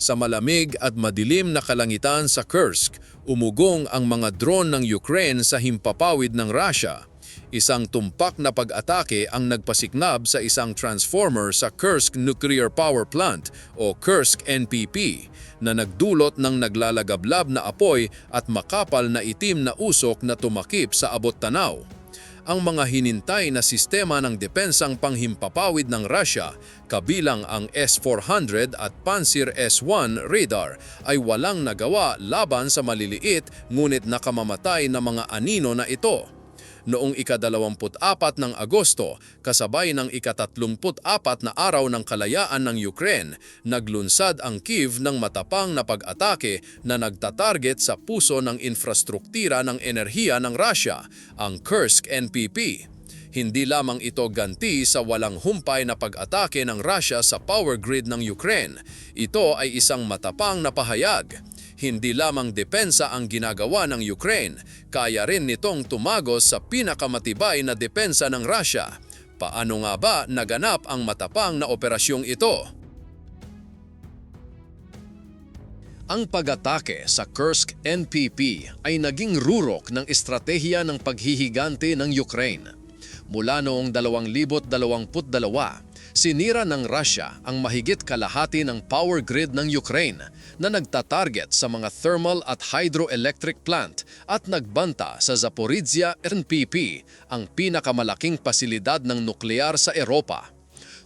Sa malamig at madilim na kalangitan sa Kursk, umugong ang mga drone ng Ukraine sa himpapawid ng Russia. Isang tumpak na pag-atake ang nagpasiknab sa isang transformer sa Kursk Nuclear Power Plant o Kursk NPP na nagdulot ng naglalagablab na apoy at makapal na itim na usok na tumakip sa abot tanaw ang mga hinintay na sistema ng depensang panghimpapawid ng Russia, kabilang ang S-400 at Pantsir S-1 radar, ay walang nagawa laban sa maliliit ngunit nakamamatay na mga anino na ito. Noong ika-24 ng Agosto, kasabay ng ika-34 na araw ng kalayaan ng Ukraine, naglunsad ang Kiev ng matapang na pag-atake na nagtatarget sa puso ng infrastruktira ng enerhiya ng Russia, ang Kursk NPP. Hindi lamang ito ganti sa walang humpay na pag-atake ng Russia sa power grid ng Ukraine. Ito ay isang matapang na pahayag. Hindi lamang depensa ang ginagawa ng Ukraine, kaya rin nitong tumagos sa pinakamatibay na depensa ng Russia. Paano nga ba naganap ang matapang na operasyong ito? Ang pag-atake sa Kursk NPP ay naging rurok ng estratehiya ng paghihigante ng Ukraine. Mula noong 2022, sinira ng Russia ang mahigit kalahati ng power grid ng Ukraine na nagtatarget sa mga thermal at hydroelectric plant at nagbanta sa Zaporizhia NPP, ang pinakamalaking pasilidad ng nuklear sa Europa.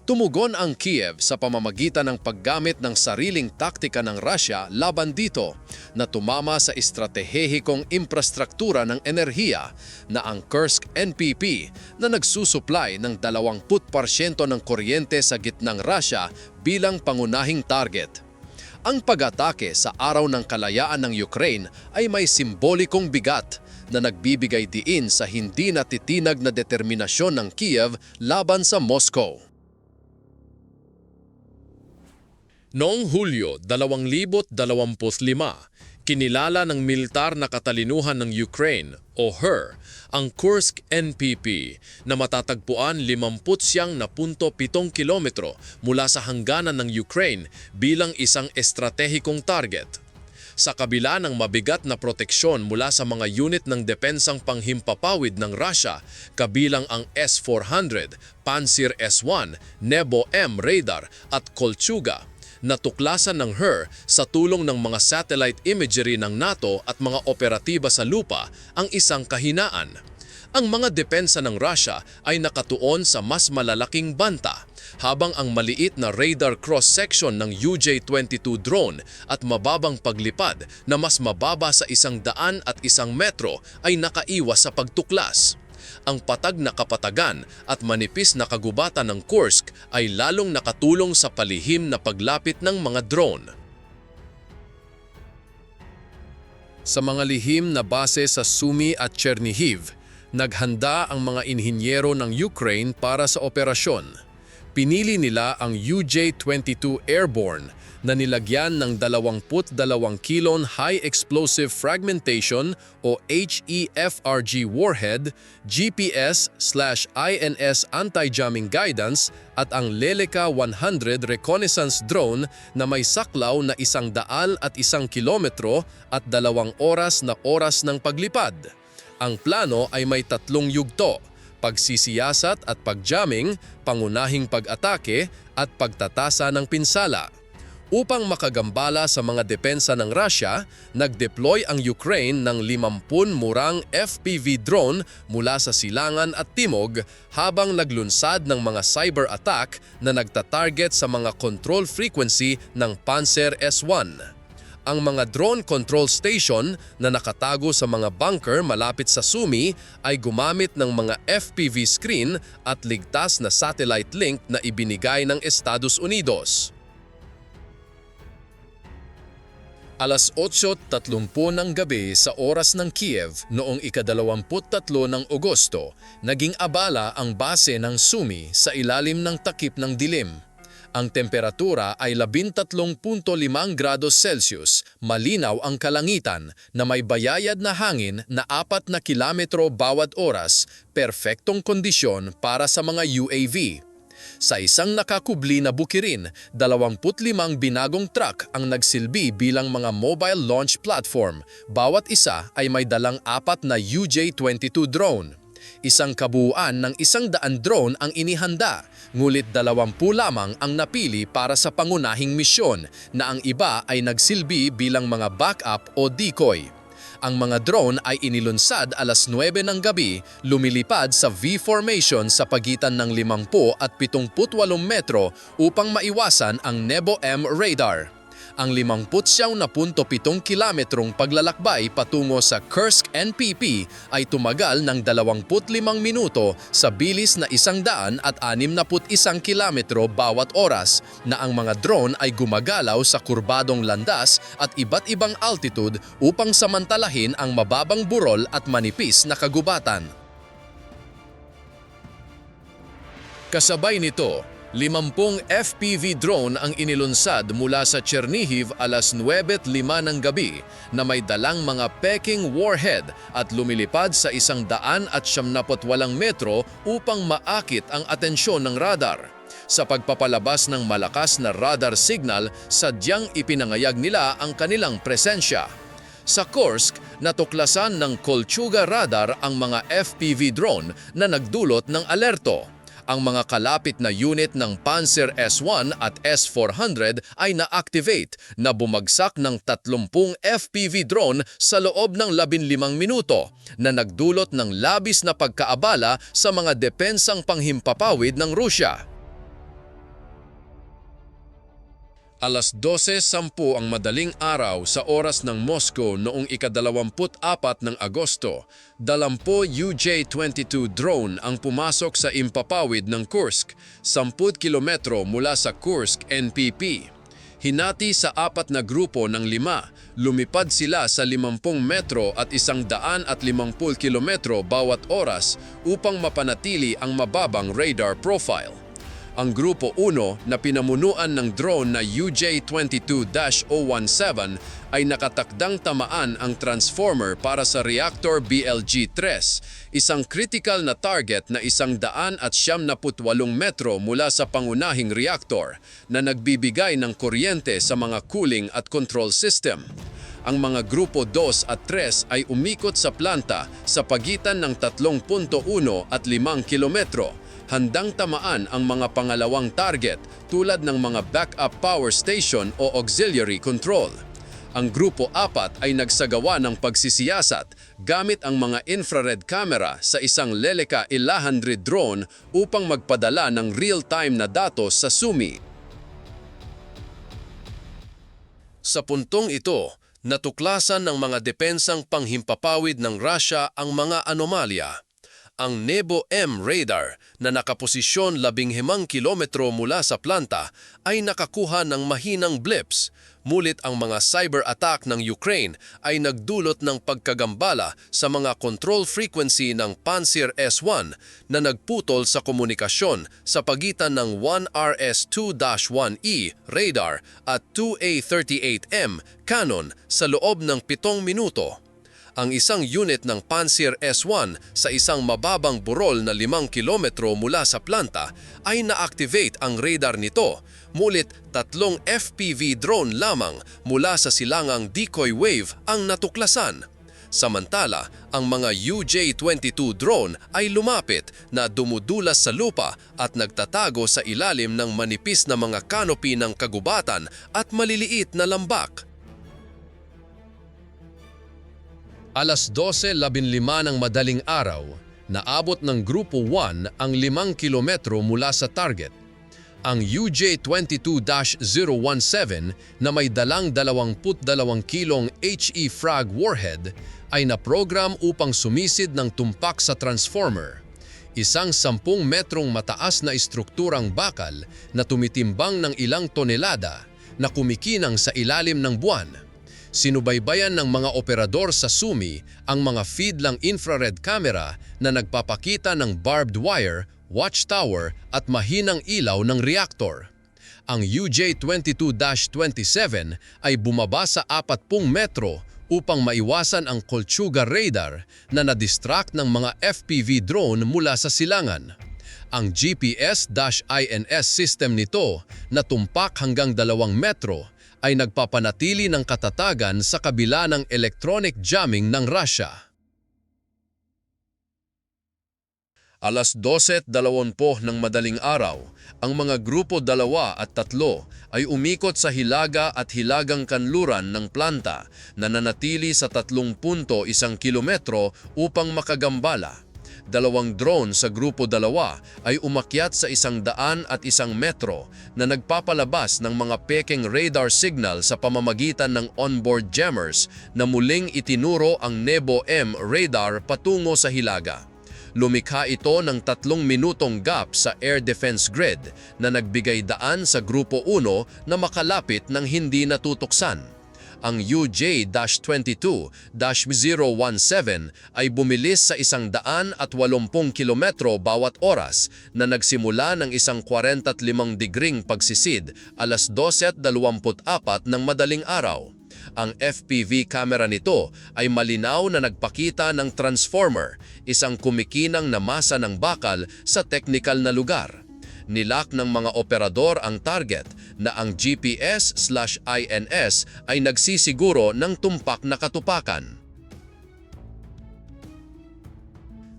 Tumugon ang Kiev sa pamamagitan ng paggamit ng sariling taktika ng Russia laban dito na tumama sa estratehikong infrastruktura ng enerhiya na ang Kursk NPP na nagsusupply ng 20% ng kuryente sa gitnang Russia bilang pangunahing target. Ang pag-atake sa araw ng kalayaan ng Ukraine ay may simbolikong bigat na nagbibigay diin sa hindi natitinag na determinasyon ng Kiev laban sa Moscow. Noong Hulyo 2025, kinilala ng militar na katalinuhan ng Ukraine o HER ang Kursk NPP na matatagpuan 50 na punto 7 kilometro mula sa hangganan ng Ukraine bilang isang estratehikong target. Sa kabila ng mabigat na proteksyon mula sa mga unit ng depensang panghimpapawid ng Russia, kabilang ang S-400, Pantsir S-1, Nebo M radar at Kolchuga, natuklasan ng HER sa tulong ng mga satellite imagery ng NATO at mga operatiba sa lupa ang isang kahinaan. Ang mga depensa ng Russia ay nakatuon sa mas malalaking banta, habang ang maliit na radar cross-section ng UJ-22 drone at mababang paglipad na mas mababa sa isang daan at isang metro ay nakaiwas sa pagtuklas ang patag na kapatagan at manipis na kagubatan ng Kursk ay lalong nakatulong sa palihim na paglapit ng mga drone. Sa mga lihim na base sa Sumy at Chernihiv, naghanda ang mga inhinyero ng Ukraine para sa operasyon. Pinili nila ang UJ-22 Airborne na nilagyan ng 22 kilon High Explosive Fragmentation o HEFRG warhead, GPS/INS anti-jamming guidance at ang Leleka 100 reconnaissance drone na may saklaw na isang daal at isang kilometro at dalawang oras na oras ng paglipad. Ang plano ay may tatlong yugto, pagsisiyasat at pagjamming, pangunahing pag-atake at pagtatasa ng pinsala. Upang makagambala sa mga depensa ng Russia, nag-deploy ang Ukraine ng 50 murang FPV drone mula sa silangan at timog habang naglunsad ng mga cyber attack na nagtatarget sa mga control frequency ng Panzer S-1 ang mga drone control station na nakatago sa mga bunker malapit sa Sumi ay gumamit ng mga FPV screen at ligtas na satellite link na ibinigay ng Estados Unidos. Alas 8.30 ng gabi sa oras ng Kiev noong ika-23 ng Agosto, naging abala ang base ng Sumi sa ilalim ng takip ng dilim. Ang temperatura ay 13.5 grados Celsius, malinaw ang kalangitan na may bayayad na hangin na 4 na kilometro bawat oras, perpektong kondisyon para sa mga UAV. Sa isang nakakubli na bukirin, 25 binagong truck ang nagsilbi bilang mga mobile launch platform. Bawat isa ay may dalang apat na UJ-22 drone. Isang kabuuan ng isang daan drone ang inihanda, ngulit 20 lamang ang napili para sa pangunahing misyon na ang iba ay nagsilbi bilang mga backup o decoy. Ang mga drone ay inilunsad alas 9 ng gabi, lumilipad sa V-formation sa pagitan ng 50 at 78 metro upang maiwasan ang Nebo M radar. Ang 59.7 kilometrong paglalakbay patungo sa Kursk NPP ay tumagal ng 25 minuto sa bilis na 161 kilometro bawat oras na ang mga drone ay gumagalaw sa kurbadong landas at iba't ibang altitude upang samantalahin ang mababang burol at manipis na kagubatan. Kasabay nito, 50 FPV drone ang inilunsad mula sa Chernihiv alas 9.05 ng gabi na may dalang mga Peking warhead at lumilipad sa isang daan at walang metro upang maakit ang atensyon ng radar. Sa pagpapalabas ng malakas na radar signal, sadyang ipinangayag nila ang kanilang presensya. Sa Kursk, natuklasan ng Kolchuga radar ang mga FPV drone na nagdulot ng alerto ang mga kalapit na unit ng Panzer S-1 at S-400 ay na-activate na bumagsak ng 30 FPV drone sa loob ng 15 minuto na nagdulot ng labis na pagkaabala sa mga depensang panghimpapawid ng Rusya. Alas 12.10 ang madaling araw sa oras ng Moscow noong ikadalawamput-apat ng Agosto, dalampo UJ-22 drone ang pumasok sa impapawid ng Kursk, 10 kilometro mula sa Kursk NPP. Hinati sa apat na grupo ng lima, lumipad sila sa 50 metro at isang daan at 50 kilometro bawat oras upang mapanatili ang mababang radar profile ang Grupo 1 na pinamunuan ng drone na UJ-22-017 ay nakatakdang tamaan ang transformer para sa reactor BLG-3, isang critical na target na isang daan at siyam na putwalong metro mula sa pangunahing reactor na nagbibigay ng kuryente sa mga cooling at control system. Ang mga grupo 2 at 3 ay umikot sa planta sa pagitan ng 3.1 at 5 kilometro handang tamaan ang mga pangalawang target tulad ng mga backup power station o auxiliary control. Ang Grupo 4 ay nagsagawa ng pagsisiyasat gamit ang mga infrared camera sa isang Lelica 100 drone upang magpadala ng real-time na datos sa Sumi. Sa puntong ito, natuklasan ng mga depensang panghimpapawid ng Russia ang mga anomalya ang Nebo M radar na nakaposisyon 15 kilometro mula sa planta ay nakakuha ng mahinang blips. Mulit ang mga cyber attack ng Ukraine ay nagdulot ng pagkagambala sa mga control frequency ng Panzer S-1 na nagputol sa komunikasyon sa pagitan ng 1RS-2-1E radar at 2A38M Canon sa loob ng 7 minuto ang isang unit ng Panzer S-1 sa isang mababang burol na 5 kilometro mula sa planta ay na-activate ang radar nito, mulit tatlong FPV drone lamang mula sa silangang decoy wave ang natuklasan. Samantala, ang mga UJ-22 drone ay lumapit na dumudulas sa lupa at nagtatago sa ilalim ng manipis na mga kanopi ng kagubatan at maliliit na lambak. Alas 12.15 ng madaling araw, naabot ng Grupo 1 ang 5 kilometro mula sa target. Ang UJ-22-017 na may dalang 22 kilong HE Frag warhead ay naprogram upang sumisid ng tumpak sa transformer. Isang 10 metrong mataas na istrukturang bakal na tumitimbang ng ilang tonelada na kumikinang sa ilalim ng buwan sinubaybayan ng mga operador sa Sumi ang mga feed lang infrared camera na nagpapakita ng barbed wire, watchtower at mahinang ilaw ng reactor. Ang UJ-22-27 ay bumaba sa 40 metro upang maiwasan ang Kolchuga radar na na-distract ng mga FPV drone mula sa silangan. Ang GPS-INS system nito na tumpak hanggang dalawang metro ay nagpapanatili ng katatagan sa kabila ng electronic jamming ng Russia. Alas 12.20 ng madaling araw, ang mga grupo dalawa at tatlo ay umikot sa hilaga at hilagang kanluran ng planta na nanatili sa 30.1 kilometro upang makagambala. Dalawang drone sa grupo dalawa ay umakyat sa isang daan at isang metro na nagpapalabas ng mga peking radar signal sa pamamagitan ng onboard jammers na muling itinuro ang Nebo M radar patungo sa hilaga. Lumikha ito ng tatlong minutong gap sa air defense grid na nagbigay daan sa Grupo 1 na makalapit ng hindi natutuksan. Ang UJ-22-017 ay bumilis sa isang daan at 80 kilometro bawat oras na nagsimula ng isang 45 degring pagsisid alas 12.24 ng madaling araw. Ang FPV camera nito ay malinaw na nagpakita ng transformer, isang kumikinang na masa ng bakal sa teknikal na lugar. Nilak ng mga operador ang target na ang GPS/INS ay nagsisiguro ng tumpak na katupakan.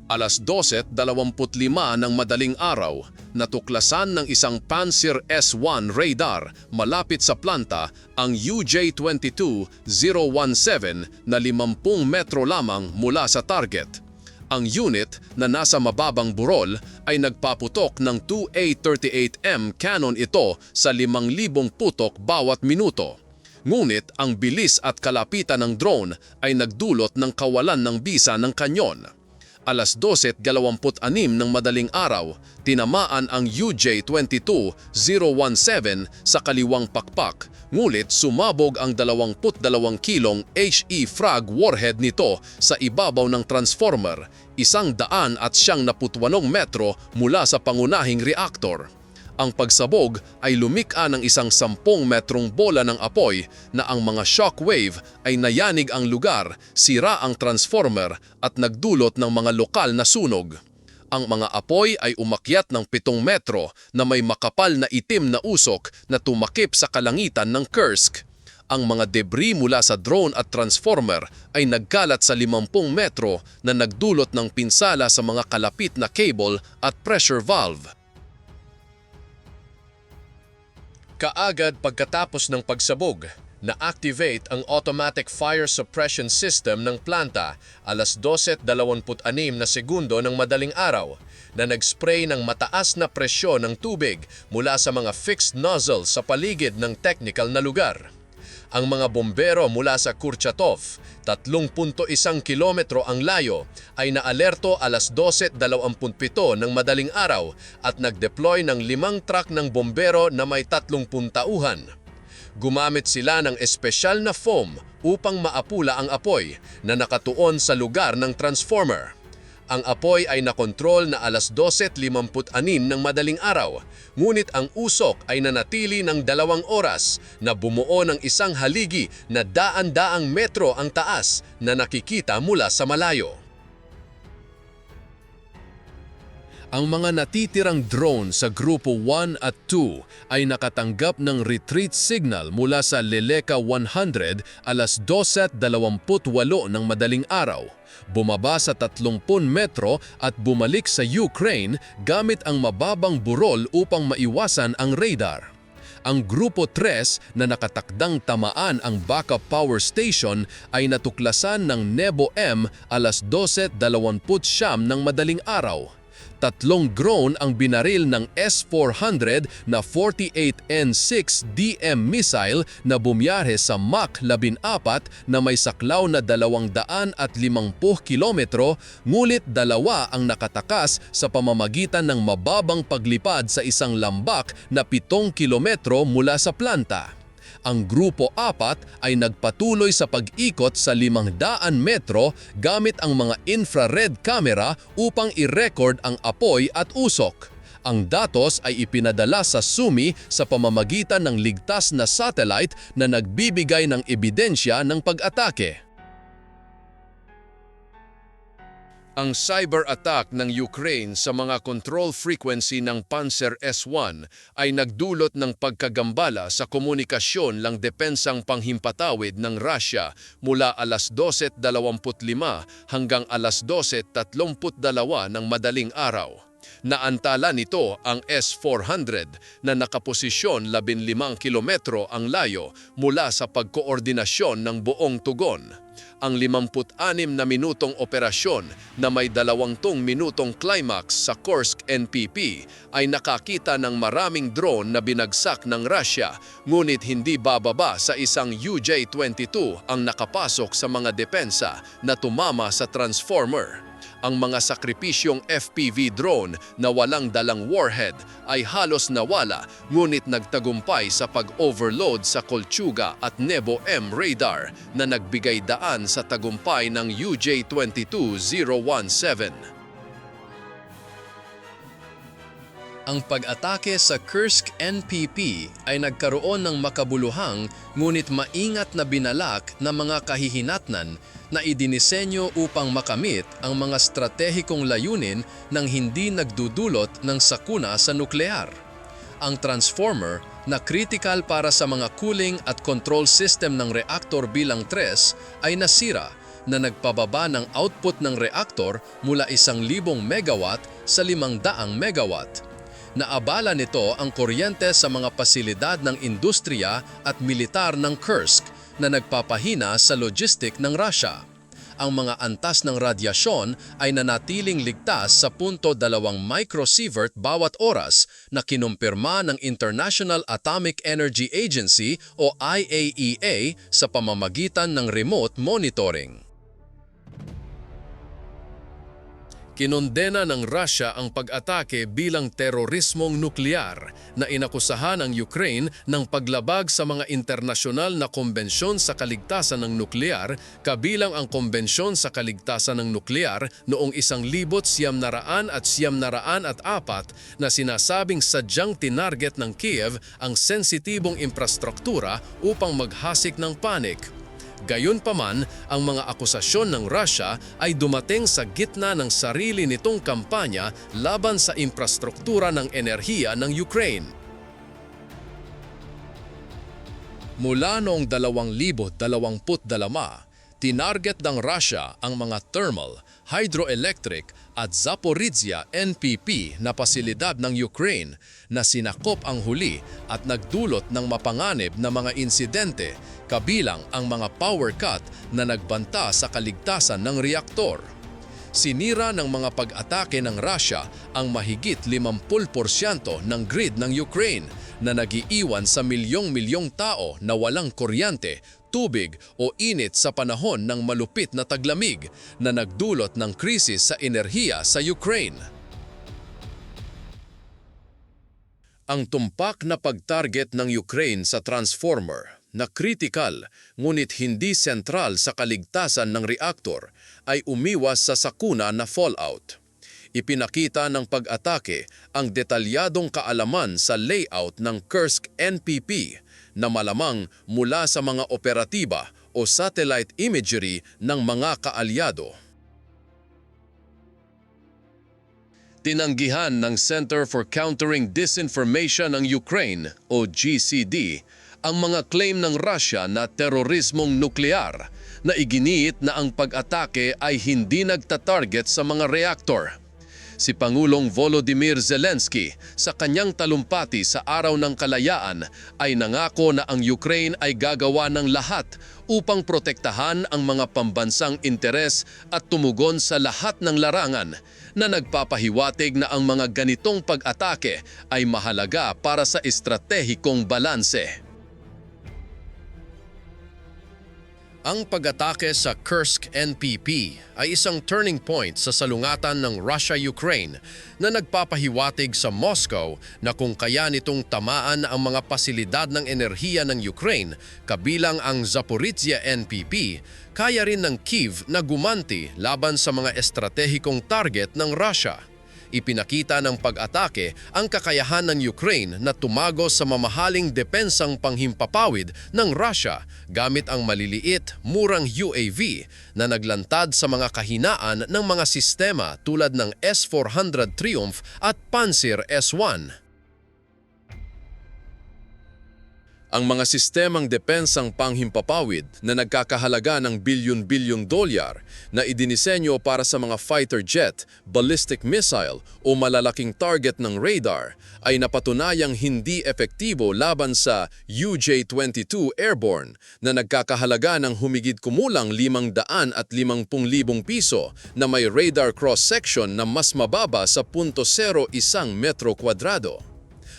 Alas 12.25 ng madaling araw, natuklasan ng isang Panzer S-1 radar malapit sa planta ang UJ-22-017 na 50 metro lamang mula sa target. Ang unit na nasa mababang burol ay nagpaputok ng 2A38M cannon ito sa 5,000 putok bawat minuto. Ngunit ang bilis at kalapitan ng drone ay nagdulot ng kawalan ng bisa ng kanyon. Alas 12.26 ng madaling araw, tinamaan ang UJ-22-017 sa kaliwang pakpak, ngulit sumabog ang 22 kilong HE frag warhead nito sa ibabaw ng transformer, isang daan at siyang naputwanong metro mula sa pangunahing reaktor. Ang pagsabog ay lumika ng isang sampung metrong bola ng apoy na ang mga shockwave ay nayanig ang lugar, sira ang transformer at nagdulot ng mga lokal na sunog. Ang mga apoy ay umakyat ng pitong metro na may makapal na itim na usok na tumakip sa kalangitan ng Kursk. Ang mga debris mula sa drone at transformer ay nagkalat sa 50 metro na nagdulot ng pinsala sa mga kalapit na cable at pressure valve. Kaagad pagkatapos ng pagsabog, na-activate ang automatic fire suppression system ng planta alas 12.26 na segundo ng madaling araw na nag-spray ng mataas na presyon ng tubig mula sa mga fixed nozzles sa paligid ng technical na lugar. Ang mga bombero mula sa Kurchatov, 3.1 kilometro ang layo, ay naalerto alas 12.27 ng madaling araw at nag-deploy ng limang truck ng bombero na may 30 tauhan. Gumamit sila ng espesyal na foam upang maapula ang apoy na nakatuon sa lugar ng transformer. Ang apoy ay nakontrol na alas 12.56 ng madaling araw, ngunit ang usok ay nanatili ng dalawang oras na bumuo ng isang haligi na daan-daang metro ang taas na nakikita mula sa malayo. Ang mga natitirang drone sa Grupo 1 at 2 ay nakatanggap ng retreat signal mula sa Leleka 100 alas 12.28 ng madaling araw. Bumaba sa 30 metro at bumalik sa Ukraine gamit ang mababang burol upang maiwasan ang radar ang Grupo 3 na nakatakdang tamaan ang backup power station ay natuklasan ng Nebo M alas 12.29 ng madaling araw. Tatlong drone ang binaril ng S-400 na 48N6 DM missile na bumiyahe sa Mach 14 na may saklaw na 250 kilometro ngulit dalawa ang nakatakas sa pamamagitan ng mababang paglipad sa isang lambak na 7 kilometro mula sa planta ang Grupo 4 ay nagpatuloy sa pag-ikot sa 500 metro gamit ang mga infrared camera upang i-record ang apoy at usok. Ang datos ay ipinadala sa SUMI sa pamamagitan ng ligtas na satellite na nagbibigay ng ebidensya ng pag-atake. Ang cyber attack ng Ukraine sa mga control frequency ng Panzer S-1 ay nagdulot ng pagkagambala sa komunikasyon lang depensang panghimpatawid ng Russia mula alas 12.25 hanggang alas 12.32 ng madaling araw. Naantala nito ang S-400 na nakaposisyon 15 kilometro ang layo mula sa pagkoordinasyon ng buong tugon. Ang 56 na minutong operasyon na may 20 minutong climax sa Kursk NPP ay nakakita ng maraming drone na binagsak ng Russia ngunit hindi bababa sa isang UJ-22 ang nakapasok sa mga depensa na tumama sa transformer ang mga sakripisyong FPV drone na walang dalang warhead ay halos nawala ngunit nagtagumpay sa pag-overload sa Kolchuga at Nebo M radar na nagbigay daan sa tagumpay ng UJ-22017. Ang pag-atake sa Kursk NPP ay nagkaroon ng makabuluhang ngunit maingat na binalak na mga kahihinatnan na idinisenyo upang makamit ang mga stratehikong layunin ng hindi nagdudulot ng sakuna sa nuklear. Ang transformer na critical para sa mga cooling at control system ng reaktor bilang 3 ay nasira na nagpababa ng output ng reaktor mula 1,000 megawatt sa 500 megawatt. Naabala nito ang kuryente sa mga pasilidad ng industriya at militar ng Kursk na nagpapahina sa logistic ng Russia. Ang mga antas ng radyasyon ay nanatiling ligtas sa punto dalawang microsievert bawat oras na kinumpirma ng International Atomic Energy Agency o IAEA sa pamamagitan ng remote monitoring. Kinondena ng Russia ang pag-atake bilang terorismong nuklear na inakusahan ang Ukraine ng paglabag sa mga internasyonal na kombensyon sa kaligtasan ng nuklear kabilang ang Kombensyon sa Kaligtasan ng Nuklear noong isang libot siyam naraan at siyam naraan at apat na sinasabing sadyang tinarget ng Kiev ang sensitibong infrastruktura upang maghasik ng panik Gayunpaman, ang mga akusasyon ng Russia ay dumating sa gitna ng sarili nitong kampanya laban sa infrastruktura ng enerhiya ng Ukraine. Mula noong 2022, tinarget ng Russia ang mga thermal, hydroelectric at Zaporizhia NPP na pasilidad ng Ukraine na sinakop ang huli at nagdulot ng mapanganib na mga insidente kabilang ang mga power cut na nagbanta sa kaligtasan ng reaktor. Sinira ng mga pag-atake ng Russia ang mahigit 50% ng grid ng Ukraine na nagiiwan sa milyong-milyong tao na walang kuryente, tubig o init sa panahon ng malupit na taglamig na nagdulot ng krisis sa enerhiya sa Ukraine. Ang tumpak na pag-target ng Ukraine sa transformer na kritikal ngunit hindi sentral sa kaligtasan ng reaktor ay umiwas sa sakuna na fallout. Ipinakita ng pag-atake ang detalyadong kaalaman sa layout ng Kursk NPP na malamang mula sa mga operatiba o satellite imagery ng mga kaalyado. Tinanggihan ng Center for Countering Disinformation ng Ukraine o GCD ang mga claim ng Russia na terorismong nuklear na iginiit na ang pag-atake ay hindi nagtatarget sa mga reaktor. Si Pangulong Volodymyr Zelensky sa kanyang talumpati sa Araw ng Kalayaan ay nangako na ang Ukraine ay gagawa ng lahat upang protektahan ang mga pambansang interes at tumugon sa lahat ng larangan na nagpapahiwatig na ang mga ganitong pag-atake ay mahalaga para sa estratehikong balanse. Ang pag-atake sa Kursk NPP ay isang turning point sa salungatan ng Russia-Ukraine na nagpapahiwatig sa Moscow na kung kaya nitong tamaan ang mga pasilidad ng enerhiya ng Ukraine kabilang ang Zaporizhia NPP, kaya rin ng Kiev na gumanti laban sa mga estratehikong target ng Russia. Ipinakita ng pag-atake ang kakayahan ng Ukraine na tumagos sa mamahaling depensang panghimpapawid ng Russia gamit ang maliliit, murang UAV na naglantad sa mga kahinaan ng mga sistema tulad ng S-400 Triumph at Panzer S-1. Ang mga sistemang depensang panghimpapawid na nagkakahalaga ng bilyon-bilyong dolyar na idinisenyo para sa mga fighter jet, ballistic missile o malalaking target ng radar ay napatunayang hindi epektibo laban sa UJ-22 Airborne na nagkakahalaga ng humigit kumulang 500 at 50,000 piso na may radar cross-section na mas mababa sa 0.01 metro kwadrado.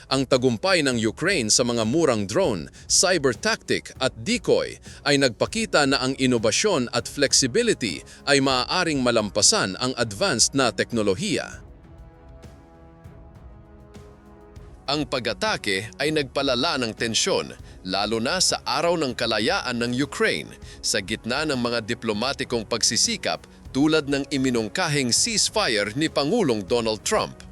Ang tagumpay ng Ukraine sa mga murang drone, cyber tactic at decoy ay nagpakita na ang inobasyon at flexibility ay maaaring malampasan ang advanced na teknolohiya. Ang pag-atake ay nagpalala ng tensyon, lalo na sa araw ng kalayaan ng Ukraine, sa gitna ng mga diplomatikong pagsisikap tulad ng iminungkahing ceasefire ni Pangulong Donald Trump.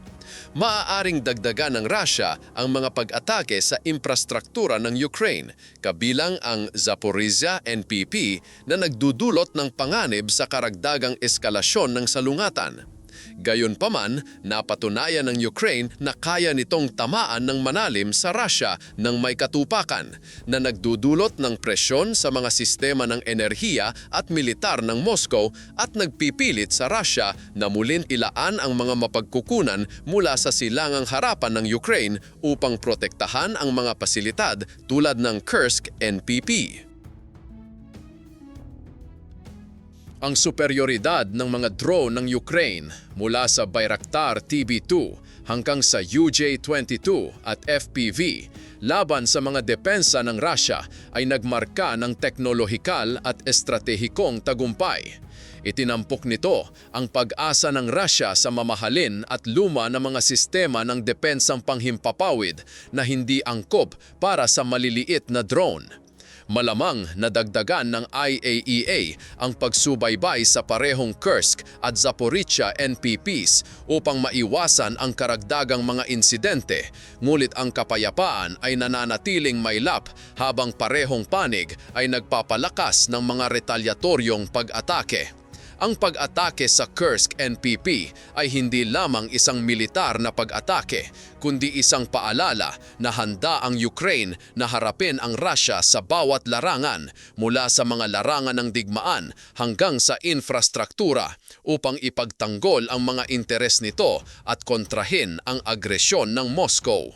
Maaaring dagdagan ng Russia ang mga pag-atake sa infrastruktura ng Ukraine, kabilang ang Zaporizhia NPP na nagdudulot ng panganib sa karagdagang eskalasyon ng salungatan. Gayunpaman, napatunayan ng Ukraine na kaya nitong tamaan ng manalim sa Russia ng may katupakan na nagdudulot ng presyon sa mga sistema ng enerhiya at militar ng Moscow at nagpipilit sa Russia na mulin ilaan ang mga mapagkukunan mula sa silangang harapan ng Ukraine upang protektahan ang mga pasilidad tulad ng Kursk NPP. Ang superioridad ng mga drone ng Ukraine mula sa Bayraktar TB2 hanggang sa UJ-22 at FPV laban sa mga depensa ng Russia ay nagmarka ng teknolohikal at estratehikong tagumpay. Itinampok nito ang pag-asa ng Russia sa mamahalin at luma na mga sistema ng depensang panghimpapawid na hindi angkop para sa maliliit na drone. Malamang nadagdagan ng IAEA ang pagsubaybay sa parehong Kursk at Zaporizhia NPPs upang maiwasan ang karagdagang mga insidente, ngulit ang kapayapaan ay nananatiling maylap habang parehong panig ay nagpapalakas ng mga retalyatoryong pag-atake. Ang pag-atake sa Kursk NPP ay hindi lamang isang militar na pag-atake, kundi isang paalala na handa ang Ukraine na harapin ang Russia sa bawat larangan mula sa mga larangan ng digmaan hanggang sa infrastruktura upang ipagtanggol ang mga interes nito at kontrahin ang agresyon ng Moscow.